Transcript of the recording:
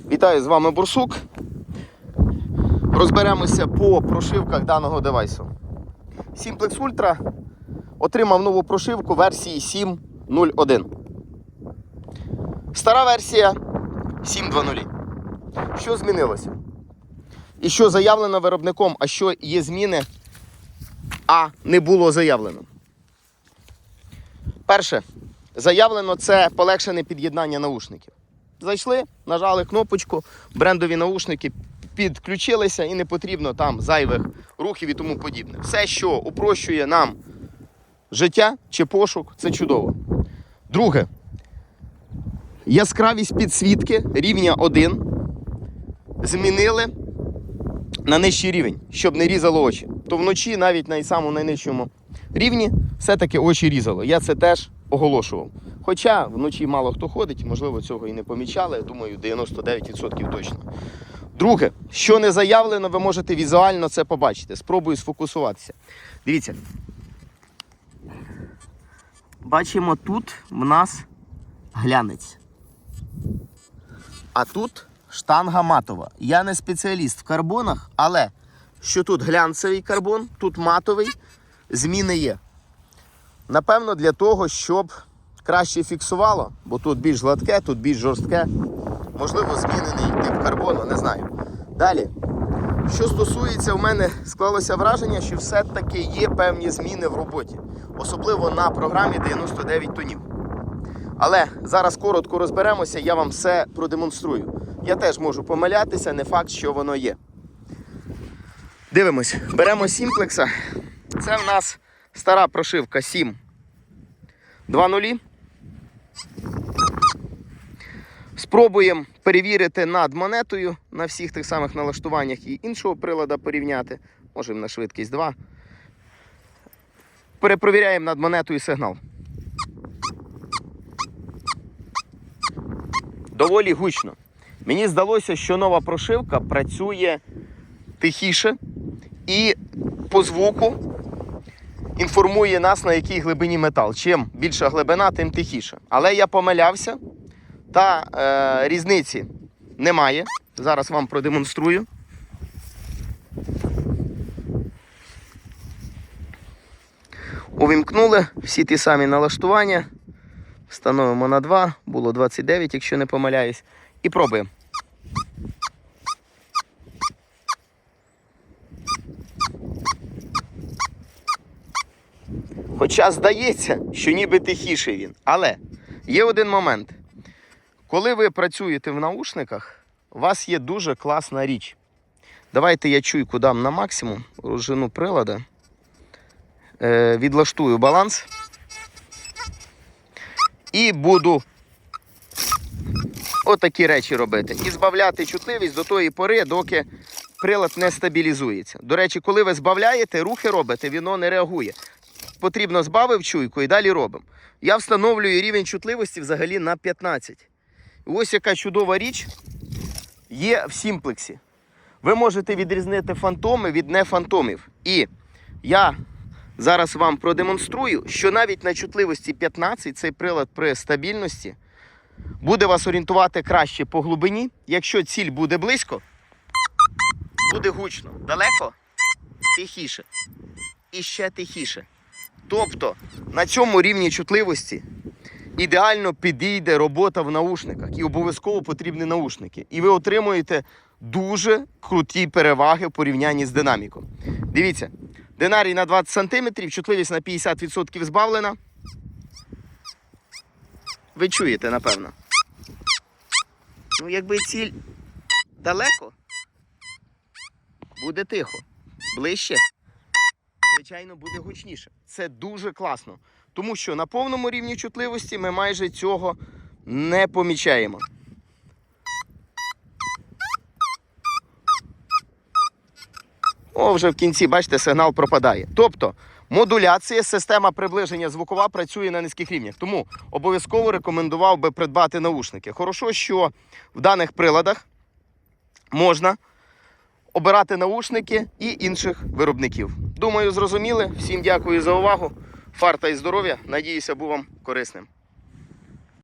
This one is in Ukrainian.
Вітаю з вами Бурсук. Розберемося по прошивках даного девайсу. Simplex Ultra отримав нову прошивку версії 7.0.1. Стара версія 7.2.0. Що змінилося? І що заявлено виробником, а що є зміни, а не було заявлено. Перше, заявлено це полегшене під'єднання наушників. Зайшли, нажали кнопочку, брендові наушники підключилися і не потрібно там зайвих рухів і тому подібне. Все, що упрощує нам життя чи пошук, це чудово. Друге, яскравість підсвітки рівня 1 змінили на нижчий рівень, щоб не різало очі. То вночі, навіть на самому найнижчому рівні, все-таки очі різало. Я це теж оголошував. Хоча вночі мало хто ходить, можливо, цього і не помічали. Я думаю, 99% точно. Друге, що не заявлено, ви можете візуально це побачити. Спробую сфокусуватися. Дивіться. Бачимо, тут в нас глянець. А тут штанга матова. Я не спеціаліст в карбонах, але що тут глянцевий карбон, тут матовий, зміни є. Напевно, для того, щоб краще фіксувало, бо тут більш гладке, тут більш жорстке. Можливо, змінений тип карбону, не знаю. Далі. Що стосується, у мене склалося враження, що все-таки є певні зміни в роботі, особливо на програмі 99 тонів. Але зараз коротко розберемося, я вам все продемонструю. Я теж можу помилятися, не факт, що воно є. Дивимось, беремо сімплекса. Це в нас стара прошивка 7 2.0. Спробуємо перевірити над монетою на всіх тих самих налаштуваннях і іншого прилада порівняти. Можемо на швидкість 2. Перепровіряємо над монетою сигнал. Доволі гучно. Мені здалося, що нова прошивка працює тихіше і по звуку інформує нас, на якій глибині метал. Чим більша глибина, тим тихіше. Але я помилявся, та е, різниці немає. Зараз вам продемонструю. Увімкнули всі ті самі налаштування. Встановимо на 2, було 29, якщо не помиляюсь. І пробуємо. Хоча здається, що ніби тихіший він. Але є один момент. Коли ви працюєте в наушниках, у вас є дуже класна річ. Давайте я чуйку дам на максимум, розжену прилада. Е, відлаштую баланс. І буду отакі речі робити. І збавляти чутливість до тої пори, доки прилад не стабілізується. До речі, коли ви збавляєте, рухи робите, воно не реагує. Потрібно збавив чуйку і далі робимо. Я встановлюю рівень чутливості взагалі на 15. Ось яка чудова річ є в сімплексі. Ви можете відрізнити фантоми від нефантомів. І я зараз вам продемонструю, що навіть на чутливості 15 цей прилад при стабільності буде вас орієнтувати краще по глибині. Якщо ціль буде близько, буде гучно. Далеко тихіше. І ще тихіше. Тобто на цьому рівні чутливості ідеально підійде робота в наушниках і обов'язково потрібні наушники. І ви отримуєте дуже круті переваги в порівнянні з динаміком. Дивіться, динарій на 20 см, чутливість на 50% збавлена. Ви чуєте, напевно. Ну, якби ціль далеко, буде тихо. Ближче, звичайно, буде гучніше. Це дуже класно. Тому що на повному рівні чутливості ми майже цього не помічаємо. О, вже в кінці, бачите, сигнал пропадає. Тобто, модуляція, система приближення звукова працює на низьких рівнях. Тому обов'язково рекомендував би придбати наушники. Хорошо, що в даних приладах можна обирати наушники і інших виробників. Думаю, зрозуміли. Всім дякую за увагу. Фарта і здоров'я. Надіюся, був вам корисним.